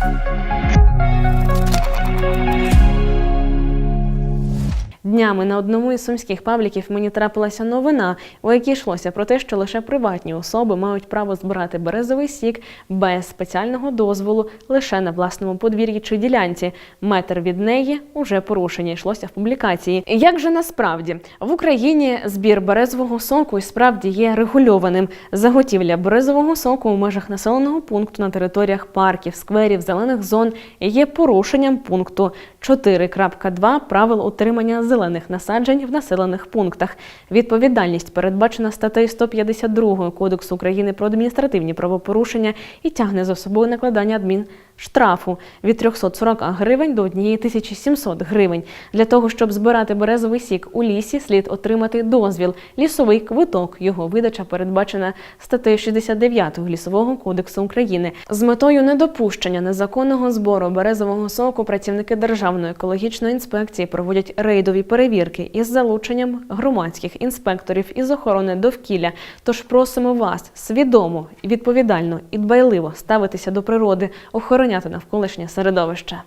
Thank you. Днями на одному із сумських пабліків мені трапилася новина, у якій йшлося про те, що лише приватні особи мають право збирати березовий сік без спеціального дозволу лише на власному подвір'ї чи ділянці. Метр від неї уже порушення йшлося в публікації. Як же насправді в Україні збір березового соку і справді є регульованим. Заготівля березового соку у межах населеного пункту на територіях парків, скверів, зелених зон є порушенням пункту 4.2 правил утримання зелених насаджень в населених пунктах. Відповідальність передбачена статтею 152 Кодексу України про адміністративні правопорушення і тягне за собою накладання адмін. Штрафу від 340 гривень до 1700 гривень. Для того, щоб збирати березовий сік у лісі, слід отримати дозвіл. Лісовий квиток. Його видача передбачена статтею 69 Лісового кодексу України. З метою недопущення незаконного збору березового соку працівники Державної екологічної інспекції проводять рейдові перевірки із залученням громадських інспекторів із охорони довкілля. Тож просимо вас свідомо, відповідально і дбайливо ставитися до природи, охороняти навколишнє середовище.